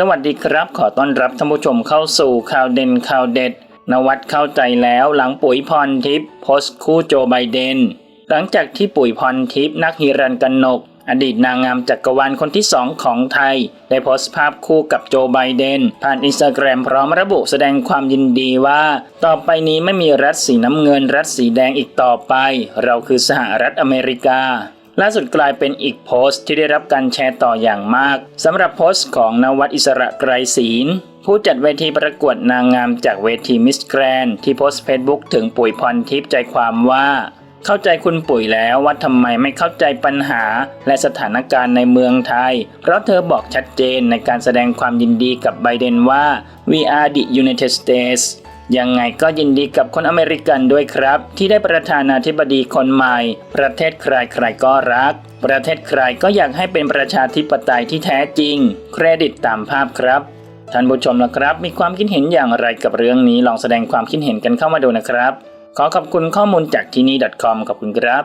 สวัสดีครับ ขอต้อนรับท่านผู้ชมเข้าสู่ข่าวเด่นข่าวเด็ด นวัดเข้าใจแล้วหลังปุ๋ยพรทิพย์โพสต์คู่โจไบเดน หลังจากที่ปุ๋ยพรทิพย์นักฮิรันกันนก อดีตนางงามจักรวาลคนที่สองของไทย ได้โพสต์ภาพคู่กับโจไบเดน ผ่านอินสตาแกรมพร้อมระบุแสดงความยินดีว่า ต่อไปนี้ไม่มีรัฐสีน้ำเงินรัฐสีแดงอีกต่อไป เราคือสหรัฐอเมริกา ล่าสุดกลายเป็นอีกโพสต์ที่ได้รับการแชร์ต่ออย่างมากสำหรับโพสต์ของนวัดอิสระไกรศีลผู้จัดเวทีประกวดนางงามจากเวทีมิสแกรนที่โพสต์เฟซบุ๊กถึงปุ๋ยพรทิพย์ใจความว่า เข้าใจคุณปุ๋ยแล้วว่าทำไมไม่เข้าใจปัญหา และสถานการณ์ในเมืองไทย เพราะเธอบอกชัดเจนในการแสดงความยินดีกับไบเดนว่า we are the United States ยังไงก็ยินดีกับคนอเมริกันด้วยครับ ที่ได้ประธานาธิบดีคนใหม่ ประเทศใครใครก็รัก ประเทศใครก็อยากให้เป็นประชาธิปไตยที่แท้จริง เครดิตตามภาพครับ ท่านผู้ชมละครับ มีความคิดเห็นอย่างไรกับเรื่องนี้ลองแสดงความคิดเห็นกันเข้ามาดูนะครับ ขอขอบคุณข้อมูลจากที่นี่ .com ขอบคุณครับ